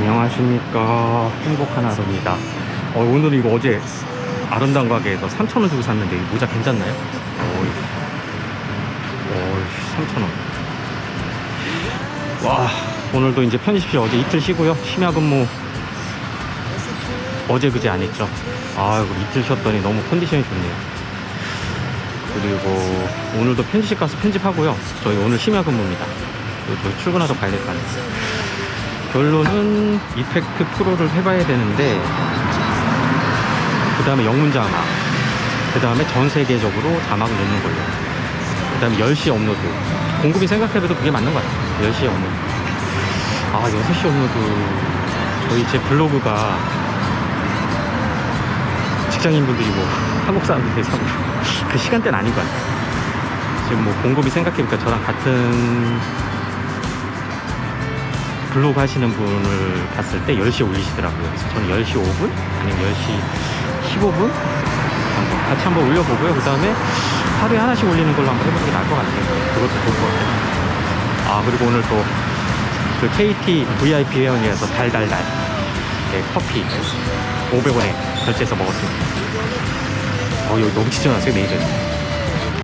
안녕하십니까. 행복한 하루입니다. 어, 오늘 이거 어제 아름다운 가게에서 3,000원 주고 샀는데 이 모자 괜찮나요? 어이, 어이 3,000원. 와 오늘도 이제 편집시 어제 이틀 쉬고요. 심야 근무. 어제 그제 안 했죠. 아이고 이틀 쉬었더니 너무 컨디션이 좋네요. 그리고 오늘도 편집실 가서 편집하고요. 저희 오늘 심야 근무입니다. 그리고 저희 출근하러 가야 될 거 아니에요 결론은 이펙트 프로를 해봐야 되는데 그 다음에 영문 자막 그 다음에 전 세계적으로 자막을 넣는 걸로. 그 다음에 10시 업로드. 공급이 생각해봐도 그게 맞는 것 같아요. 10시에 업로드. 아 6시 업로드. 저희 제 블로그가 직장인분들이 뭐 한국 사람들 대상 그 시간대는 아닌 것 같아요. 지금 뭐 공급이 생각해보니까 저랑 같은 블로그 하시는 분을 봤을 때 10시에 올리시더라고요. 그래서 저는 10시 5분? 아니면 10시 15분? 한번 같이 한번 올려보고요. 그 다음에 하루에 하나씩 올리는 걸로 한번 해보는 게 나을 것 같아요. 그것도 좋을 것 같아요. 아, 그리고 오늘 또 그 KT VIP 회원이어서 달달달 네, 커피 500원에 결제해서 먹었습니다. 어, 여기 너무 지저났어요, 매니저님.